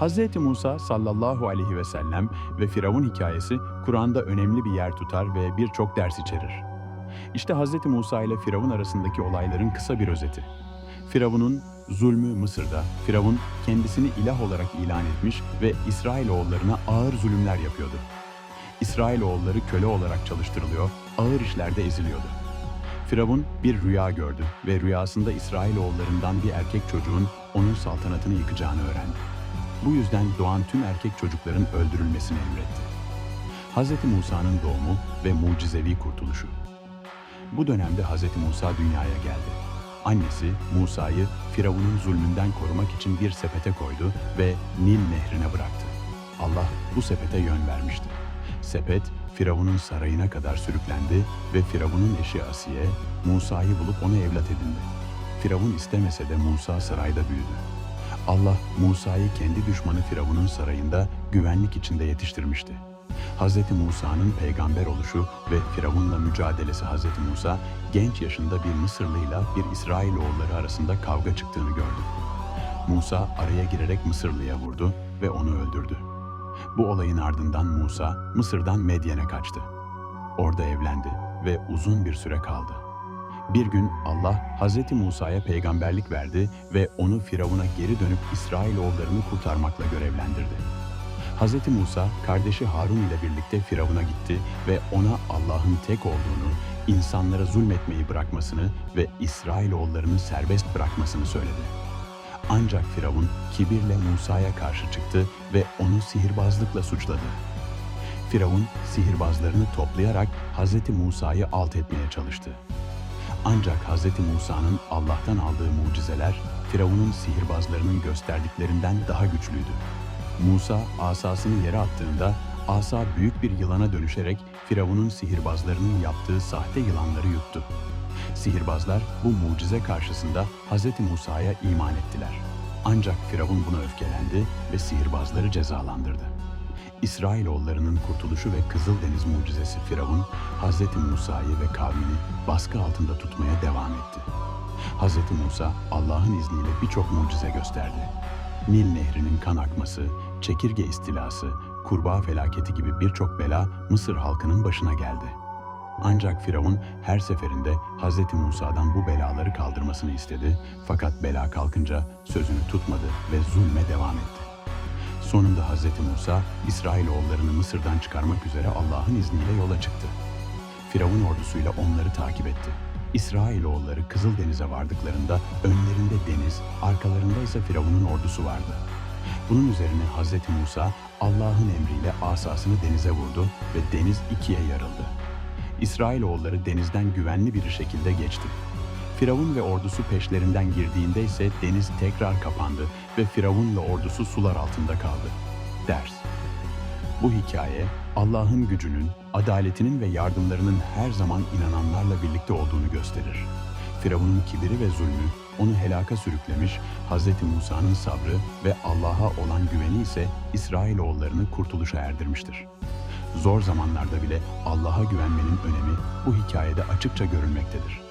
Hz. Musa sallallahu aleyhi ve sellem ve Firavun hikayesi Kur'an'da önemli bir yer tutar ve birçok ders içerir. İşte Hz. Musa ile Firavun arasındaki olayların kısa bir özeti. Firavun'un zulmü Mısır'da, Firavun kendisini ilah olarak ilan etmiş ve İsrailoğullarına ağır zulümler yapıyordu. İsrailoğulları köle olarak çalıştırılıyor, ağır işlerde eziliyordu. Firavun bir rüya gördü ve rüyasında İsrailoğullarından bir erkek çocuğun onun saltanatını yıkacağını öğrendi. Bu yüzden doğan tüm erkek çocukların öldürülmesini emretti. Hz. Musa'nın doğumu ve mucizevi kurtuluşu. Bu dönemde Hz. Musa dünyaya geldi. Annesi Musa'yı Firavun'un zulmünden korumak için bir sepete koydu ve Nil nehrine bıraktı. Allah bu sepete yön vermişti. Sepet Firavun'un sarayına kadar sürüklendi ve Firavun'un eşi Asiye Musa'yı bulup onu evlat edindi. Firavun istemese de Musa sarayda büyüdü. Allah Musa'yı kendi düşmanı Firavun'un sarayında güvenlik içinde yetiştirmişti. Hz. Musa'nın peygamber oluşu ve Firavun'la mücadelesi Hz. Musa, genç yaşında bir Mısırlıyla bir İsrailoğulları arasında kavga çıktığını gördü. Musa araya girerek Mısırlıya vurdu ve onu öldürdü. Bu olayın ardından Musa Mısır'dan Medyen'e kaçtı. Orada evlendi ve uzun bir süre kaldı. Bir gün Allah Hz. Musa'ya peygamberlik verdi ve onu Firavun'a geri dönüp İsrailoğullarını kurtarmakla görevlendirdi. Hz. Musa kardeşi Harun ile birlikte Firavun'a gitti ve ona Allah'ın tek olduğunu, insanlara zulmetmeyi bırakmasını ve İsrailoğullarını serbest bırakmasını söyledi. Ancak Firavun kibirle Musa'ya karşı çıktı ve onu sihirbazlıkla suçladı. Firavun sihirbazlarını toplayarak Hz. Musa'yı alt etmeye çalıştı. Ancak Hz. Musa'nın Allah'tan aldığı mucizeler Firavun'un sihirbazlarının gösterdiklerinden daha güçlüydü. Musa asasını yere attığında asa büyük bir yılana dönüşerek Firavun'un sihirbazlarının yaptığı sahte yılanları yuttu. Sihirbazlar bu mucize karşısında Hz. Musa'ya iman ettiler. Ancak Firavun buna öfkelendi ve sihirbazları cezalandırdı. İsrailoğullarının kurtuluşu ve Kızıldeniz mucizesi Firavun, Hz. Musa'yı ve kavmini baskı altında tutmaya devam etti. Hz. Musa Allah'ın izniyle birçok mucize gösterdi. Nil Nehri'nin kan akması, çekirge istilası, kurbağa felaketi gibi birçok bela Mısır halkının başına geldi. Ancak Firavun her seferinde Hz. Musa'dan bu belaları kaldırmasını istedi fakat bela kalkınca sözünü tutmadı ve zulme devam etti. Sonunda Hz. Musa, İsrailoğullarını Mısır'dan çıkarmak üzere Allah'ın izniyle yola çıktı. Firavun ordusuyla onları takip etti. İsrailoğulları Kızıldeniz'e vardıklarında önlerinde deniz, arkalarında ise Firavun'un ordusu vardı. Bunun üzerine Hz. Musa Allah'ın emriyle asasını denize vurdu ve deniz ikiye yarıldı. İsrailoğulları denizden güvenli bir şekilde geçti. Firavun ve ordusu peşlerinden girdiğinde ise deniz tekrar kapandı ve Firavun ve ordusu sular altında kaldı. Ders Bu hikaye Allah'ın gücünün, adaletinin ve yardımlarının her zaman inananlarla birlikte olduğunu gösterir. Firavun'un kibiri ve zulmü onu helaka sürüklemiş, Hz. Musa'nın sabrı ve Allah'a olan güveni ise İsrailoğullarını kurtuluşa erdirmiştir. Zor zamanlarda bile Allah'a güvenmenin önemi bu hikayede açıkça görülmektedir.